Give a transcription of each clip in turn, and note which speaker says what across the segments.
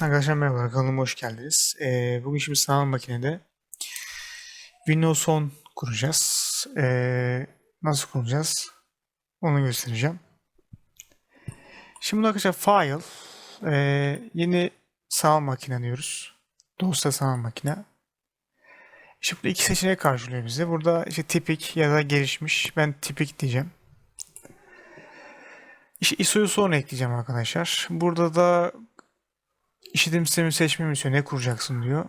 Speaker 1: Arkadaşlar merhaba, kanalıma hoş geldiniz. Ee, bugün şimdi sanal makinede Windows 10 kuracağız. Ee, nasıl kuracağız? Onu göstereceğim. Şimdi arkadaşlar file, ee, yeni sanal makine diyoruz. Dosya sanal makine. Şimdi iki seçenek karşılıyor bize. Burada işte tipik ya da gelişmiş. Ben tipik diyeceğim. İşte ISO'yu sonra ekleyeceğim arkadaşlar. Burada da İşletim sistemi seçmemi istiyor. Ne kuracaksın diyor.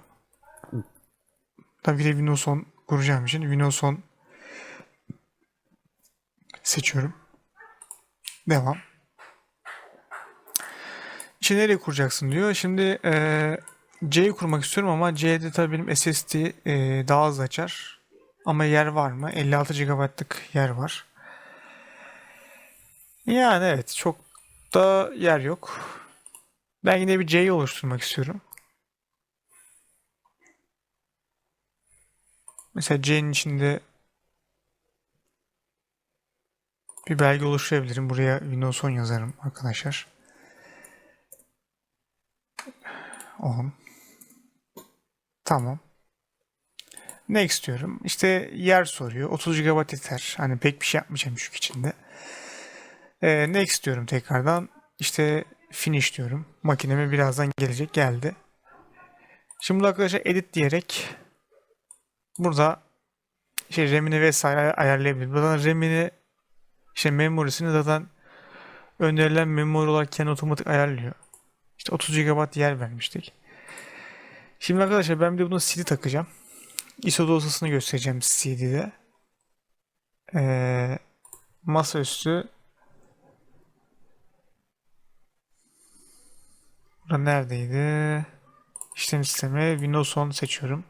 Speaker 1: Tabii ki de Windows 10 kuracağım için Windows 10 seçiyorum. Devam. İşte nereye kuracaksın diyor. Şimdi eee C'yi kurmak istiyorum ama C'de tabii benim SSD eee, daha hızlı açar. Ama yer var mı? 56 GB'lık yer var. Yani evet çok da yer yok. Ben yine bir C'yi oluşturmak istiyorum. Mesela C'nin içinde bir belge oluşturabilirim. Buraya Windows 10 yazarım arkadaşlar. 10. Tamam. Next diyorum. İşte yer soruyor. 30 GB yeter. Hani pek bir şey yapmayacağım şu içinde. Ee, next diyorum tekrardan. İşte finish diyorum. Makineme birazdan gelecek. Geldi. Şimdi arkadaşlar edit diyerek burada şey RAM'ini vesaire ayarlayabilir. Buradan RAM'ini işte memorisini zaten önerilen memori olarak kendi otomatik ayarlıyor. İşte 30 GB yer vermiştik. Şimdi arkadaşlar ben bir de bunu CD takacağım. ISO dosyasını göstereceğim CD'de. Ee, masaüstü Burada neredeydi? İşlem sistemi Windows 10 seçiyorum.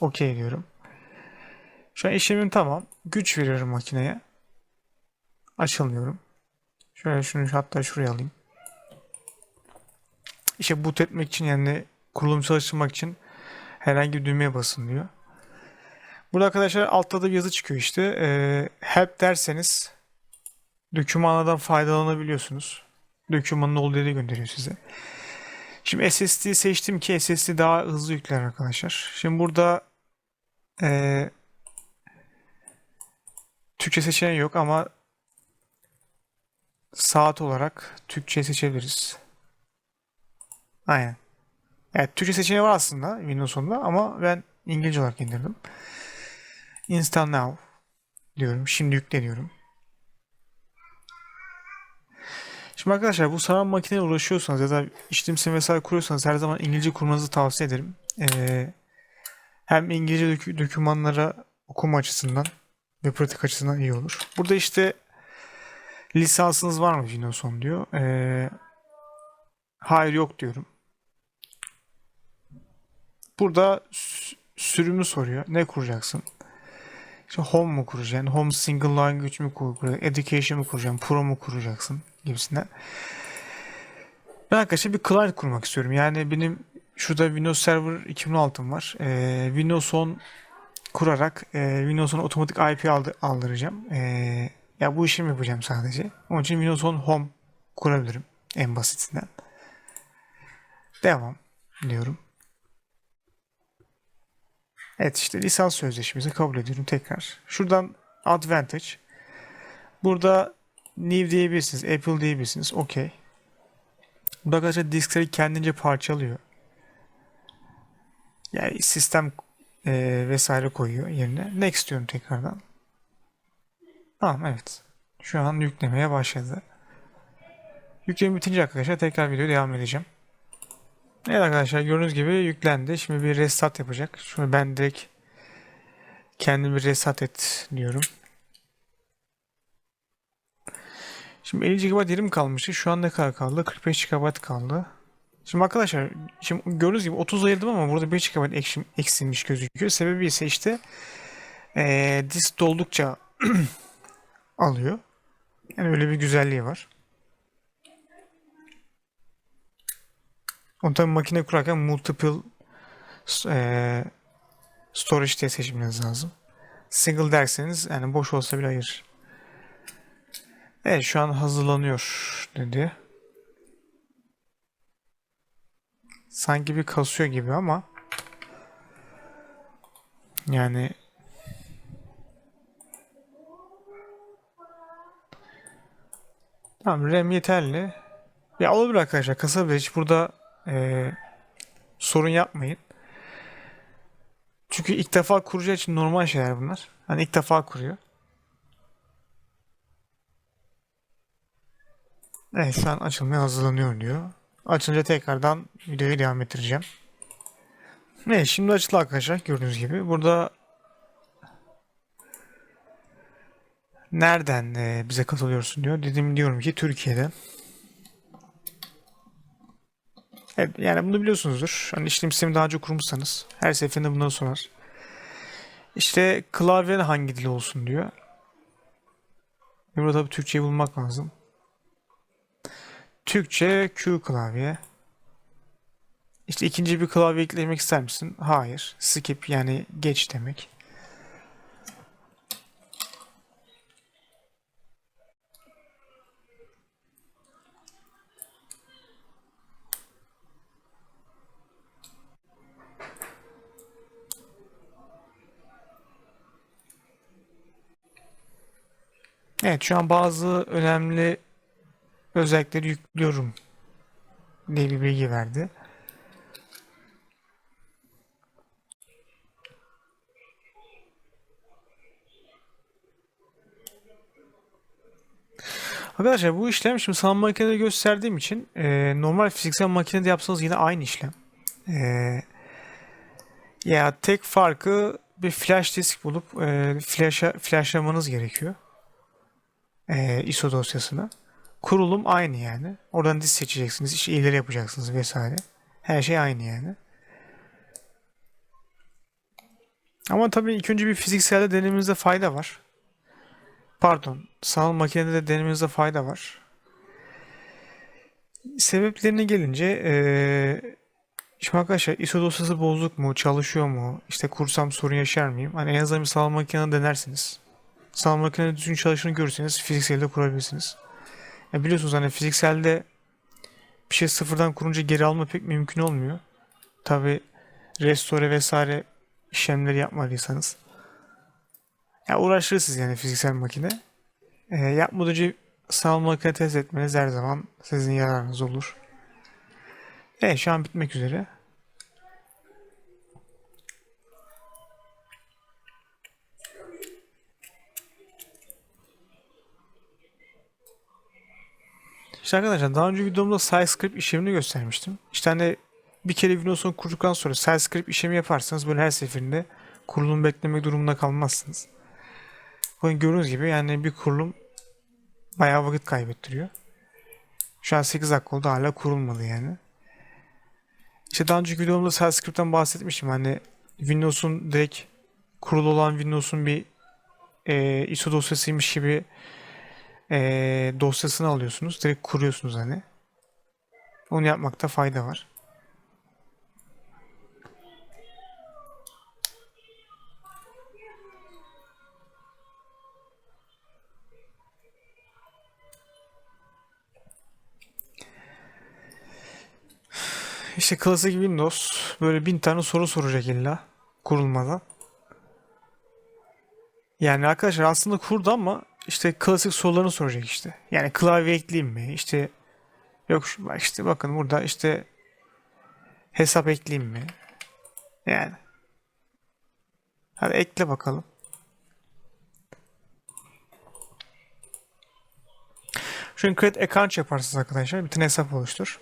Speaker 1: OK diyorum. Şu an işlemim tamam. Güç veriyorum makineye. Açılmıyorum. Şöyle şunu hatta şuraya alayım. İşte boot etmek için yani kurulum çalıştırmak için herhangi bir düğmeye basın diyor. Burada arkadaşlar altta da bir yazı çıkıyor işte. Ee, help derseniz dokümanlardan faydalanabiliyorsunuz. Dokümanın olduğu yere gönderiyor size. Şimdi SSD seçtim ki SSD daha hızlı yükler arkadaşlar. Şimdi burada eee Türkçe seçeneği yok ama saat olarak Türkçe seçebiliriz. Aynen. Evet Türkçe seçeneği var aslında Windows 10'da ama ben İngilizce olarak indirdim. Install now diyorum. Şimdi yükle diyorum. Şimdi arkadaşlar bu sanal makineyle uğraşıyorsanız ya da işletim sistemi vesaire kuruyorsanız her zaman İngilizce kurmanızı tavsiye ederim. Ee, hem İngilizce dök- dokümanlara okuma açısından ve pratik açısından iyi olur. Burada işte lisansınız var mı Windows 10 diyor. Ee, hayır yok diyorum. Burada sü- sürümü soruyor. Ne kuracaksın? İşte home mu kuracaksın? Home single language mi kuracaksın? Education mu kuracaksın? Pro mu kuracaksın? Gibisinden. Ben arkadaşlar bir client kurmak istiyorum. Yani benim şurada Windows Server 2016'm var. Ee, Windows 10 kurarak e, Windows 10'a otomatik IP aldı, aldıracağım. Ee, ya bu işimi yapacağım sadece. Onun için Windows 10 Home kurabilirim. En basitinden. Devam diyorum. Evet işte lisans sözleşmemizi kabul ediyorum tekrar. Şuradan Advantage. Burada New diyebilirsiniz. Apple diyebilirsiniz. Okey. Burada arkadaşlar diskleri kendince parçalıyor. Yani sistem e, vesaire koyuyor yerine. Next diyorum tekrardan. Tamam evet. Şu an yüklemeye başladı. Yükleme bitince arkadaşlar tekrar videoya devam edeceğim. Evet arkadaşlar gördüğünüz gibi yüklendi. Şimdi bir restart yapacak. Şunu ben direkt kendimi restart et diyorum. Şimdi 50 GB yerim kalmıştı. Şu an ne kadar kaldı? 45 GB kaldı. Şimdi arkadaşlar şimdi gördüğünüz gibi 30 ayırdım ama burada 5 GB eksim, eksilmiş gözüküyor. Sebebi ise işte ee, disk doldukça alıyor. Yani öyle bir güzelliği var. Onu tabii makine kurarken multiple ee, storage diye seçmeniz lazım. Single derseniz yani boş olsa bile ayır. Evet şu an hazırlanıyor dedi. sanki bir kasıyor gibi ama yani Tamam RAM yeterli. Ya olabilir arkadaşlar kasabilir. Hiç burada eee, sorun yapmayın. Çünkü ilk defa kuracağı için normal şeyler bunlar. Hani ilk defa kuruyor. Evet şu an açılmaya hazırlanıyor diyor. Açınca tekrardan videoyu devam ettireceğim. Evet şimdi açıldı arkadaşlar gördüğünüz gibi. Burada nereden e, bize katılıyorsun diyor. Dedim diyorum ki Türkiye'den. Evet yani bunu biliyorsunuzdur. Hani işlem sistemi daha önce kurmuşsanız her seferinde bundan sorar. İşte klavyen hangi dil olsun diyor. Burada tabii Türkçeyi bulmak lazım. Türkçe Q klavye. İşte ikinci bir klavye eklemek ister misin? Hayır. Skip yani geç demek. Evet şu an bazı önemli özellikleri yüklüyorum diye bir bilgi verdi. Arkadaşlar bu işlem şimdi sanal makinede gösterdiğim için e, normal fiziksel makinede yapsanız yine aynı işlem. E, ya tek farkı bir flash disk bulup e, flash'a flashlamanız gerekiyor. E, ISO dosyasına. Kurulum aynı yani. Oradan disk seçeceksiniz, işte ileri yapacaksınız vesaire. Her şey aynı yani. Ama tabii ilk önce bir fizikselde denemenizde fayda var. Pardon, sanal makinede de denemenizde fayda var. Sebeplerine gelince eee şimdi arkadaşlar ISO dosyası bozuk mu, çalışıyor mu, işte kursam sorun yaşar mıyım? Hani en azından bir sanal makinede denersiniz. Sanal makinede düzgün çalıştığını görürseniz fizikselde kurabilirsiniz. Ya biliyorsunuz hani fizikselde bir şey sıfırdan kurunca geri alma pek mümkün olmuyor. Tabi restore vesaire işlemleri yapmadıysanız. Ya uğraştırır siz yani fiziksel makine. E, yapmadan önce sanal makine test etmeniz her zaman sizin yararınız olur. Evet şu an bitmek üzere. İşte arkadaşlar daha önce videomda script işlemini göstermiştim. İşte hani bir kere Windows'u kurduktan sonra script işlemi yaparsanız böyle her seferinde kurulum beklemek durumunda kalmazsınız. Bakın gördüğünüz gibi yani bir kurulum bayağı vakit kaybettiriyor. Şu an 8 dakika oldu hala kurulmadı yani. İşte daha önceki videomda script'ten bahsetmiştim. Hani Windows'un direkt kurulu olan Windows'un bir e, ISO dosyasıymış gibi e, dosyasını alıyorsunuz. Direkt kuruyorsunuz hani. Onu yapmakta fayda var. İşte klasik Windows böyle bin tane soru soracak illa kurulmadan. Yani arkadaşlar aslında kurdu ama işte klasik sorularını soracak işte. Yani klavye ekleyeyim mi? İşte yok şu işte bakın burada işte hesap ekleyeyim mi? Yani. Hadi ekle bakalım. Şu create account yaparsınız arkadaşlar. Bir tane hesap oluştur.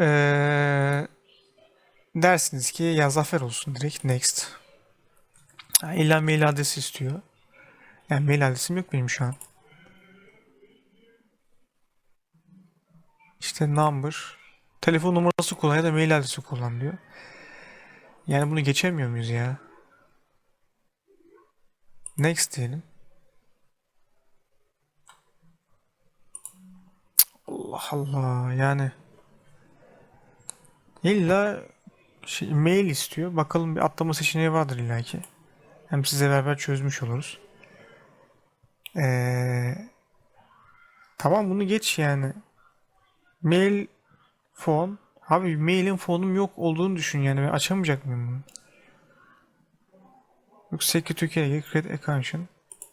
Speaker 1: Ee, dersiniz ki ya zafer olsun direkt next. Ha, illa mail adresi istiyor. Yani mail adresim yok benim şu an. İşte number. Telefon numarası kullan ya da mail adresi kullan diyor. Yani bunu geçemiyor muyuz ya? Next diyelim. Allah Allah yani. İlla şey, mail istiyor. Bakalım bir atlama seçeneği vardır illaki. Hem size beraber çözmüş oluruz. Ee, tamam bunu geç yani. Mail Fon. Abi mailin fonum yok olduğunu düşün yani. Ben açamayacak mıyım bunu? Yok Seki Türkiye'ye Credit Accountion.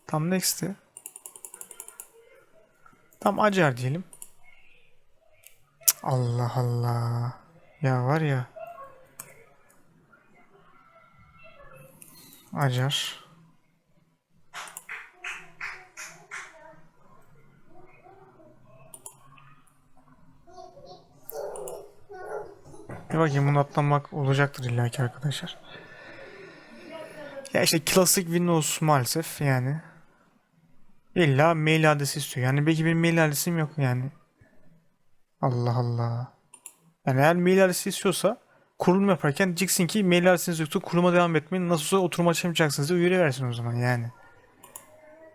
Speaker 1: Tam next'ti. Tam acar diyelim. Allah Allah. Ya var ya. Acar. Bir bakayım bunu atlamak olacaktır illaki arkadaşlar. Ya işte klasik Windows maalesef yani. İlla mail adresi istiyor. Yani belki benim mail adresim yok yani. Allah Allah. Yani eğer mail adresi istiyorsa kurulum yaparken diyeceksin ki mail adresiniz yoksa kuruluma devam etmeyin. Nasıl olsa oturum açamayacaksınız diye uyarı versin o zaman yani.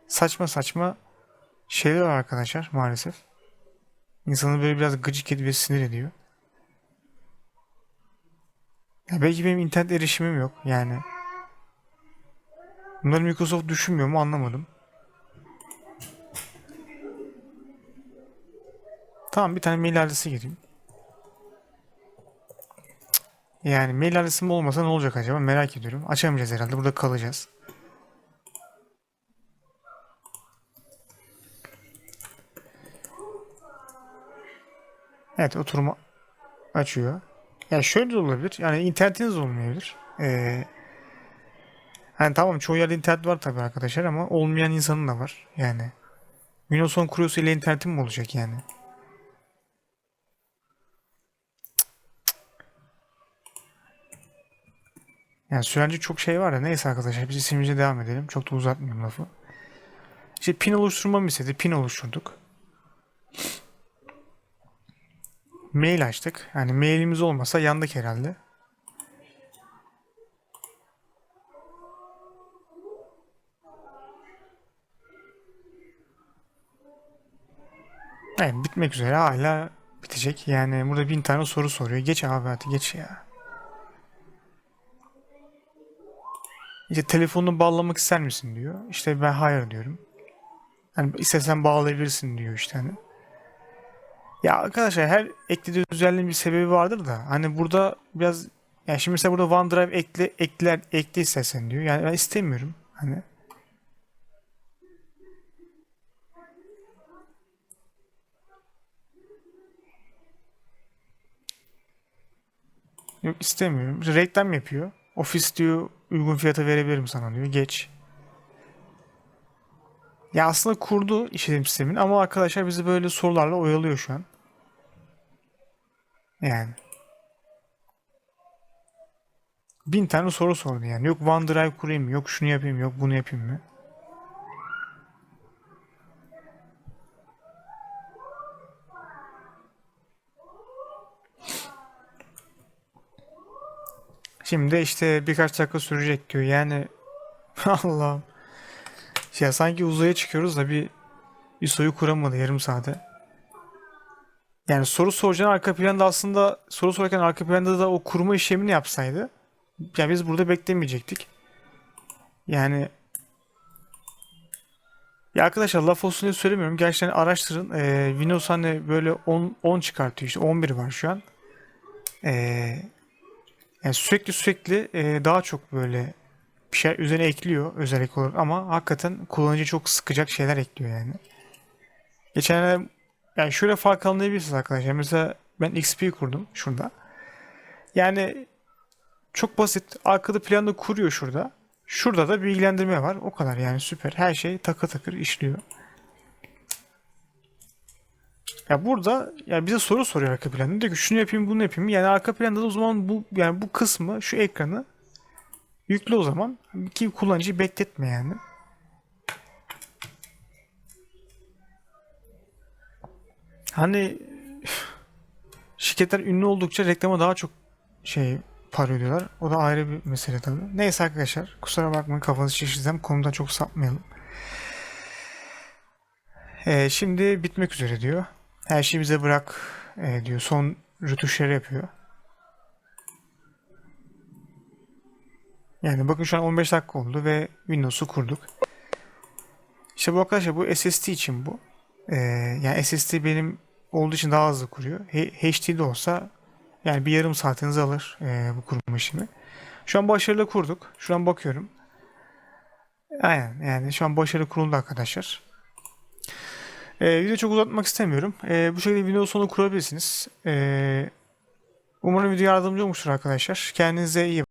Speaker 1: Saçma saçma şeyler var arkadaşlar maalesef. İnsanı böyle biraz gıcık ediyor ve sinir ediyor. Ya belki benim internet erişimim yok yani. Bunları Microsoft düşünmüyor mu anlamadım. Tamam bir tane mail adresi gireyim. Yani mail adresim olmasa ne olacak acaba merak ediyorum. Açamayacağız herhalde burada kalacağız. Evet oturumu açıyor. Ya şöyle de olabilir. Yani internetiniz olmayabilir. Ee, hani tamam çoğu yerde internet var tabii arkadaşlar ama olmayan insanın da var. Yani Windows 10 kuruyorsa ile internetim mi olacak yani? Yani söylenecek çok şey var da neyse arkadaşlar biz isimimize devam edelim. Çok da uzatmayayım lafı. İşte pin oluşturmamı istedi. Pin oluşturduk. Mail açtık. Yani mailimiz olmasa yandık herhalde. Evet bitmek üzere hala bitecek. Yani burada bin tane soru soruyor. Geç abi hadi geç ya. İşte telefonunu bağlamak ister misin diyor. İşte ben hayır diyorum. Hani istesen bağlayabilirsin diyor işte hani. Ya arkadaşlar her eklediği özelliğin bir sebebi vardır da hani burada biraz yani şimdi mesela burada OneDrive ekle ekler ekle istersen diyor. Yani ben istemiyorum. Hani Yok istemiyorum. Reklam yapıyor. Ofis diyor uygun fiyata verebilirim sana diyor. Geç. Ya aslında kurdu işletim sistemini ama arkadaşlar bizi böyle sorularla oyalıyor şu an. Yani. Bin tane soru sordu yani. Yok OneDrive kurayım? Yok şunu yapayım Yok bunu yapayım mı? Şimdi işte birkaç dakika sürecek diyor. Yani Allah'ım. Ya sanki uzaya çıkıyoruz da bir ISO'yu kuramadı yarım saate. Yani soru soracağın arka planda aslında soru sorarken arka planda da o kurma işlemini yapsaydı ya biz burada beklemeyecektik. Yani ya arkadaşlar laf olsun diye söylemiyorum. Gerçekten araştırın. Ee, Windows hani böyle 10, 10 çıkartıyor işte 11 var şu an. Ee, yani sürekli sürekli e, daha çok böyle bir şey üzerine ekliyor özellik olarak ama hakikaten kullanıcı çok sıkacak şeyler ekliyor yani. Geçenlerde yani şöyle fark anlayabilirsiniz arkadaşlar. Mesela ben XP kurdum şurada. Yani çok basit. Arkada planda kuruyor şurada. Şurada da bilgilendirme var. O kadar yani süper. Her şey takır takır işliyor. Ya burada ya bize soru soruyor arka planda. Diyor ki şunu yapayım bunu yapayım. Yani arka planda da o zaman bu yani bu kısmı şu ekranı yükle o zaman ki kullanıcıyı bekletme yani. Hani şirketler ünlü oldukça reklama daha çok şey para ödüyorlar. O da ayrı bir mesele tabii. Neyse arkadaşlar kusura bakmayın kafanızı şişirsem konudan çok sapmayalım. Ee, şimdi bitmek üzere diyor. Her şeyi bize bırak e, diyor. Son rütuşları yapıyor. Yani bakın şu an 15 dakika oldu ve Windows'u kurduk. İşte bu arkadaşlar bu SSD için bu. Ee, yani SSD benim olduğu için daha hızlı kuruyor. H- HD'de olsa yani bir yarım saatinizi alır e, bu kurma işlemi. Şu an başarılı kurduk. Şu an bakıyorum. Aynen yani şu an başarılı kuruldu arkadaşlar. E, video çok uzatmak istemiyorum. E, bu şekilde video sonu kurabilirsiniz. E, umarım video yardımcı olmuştur arkadaşlar. Kendinize iyi bakın.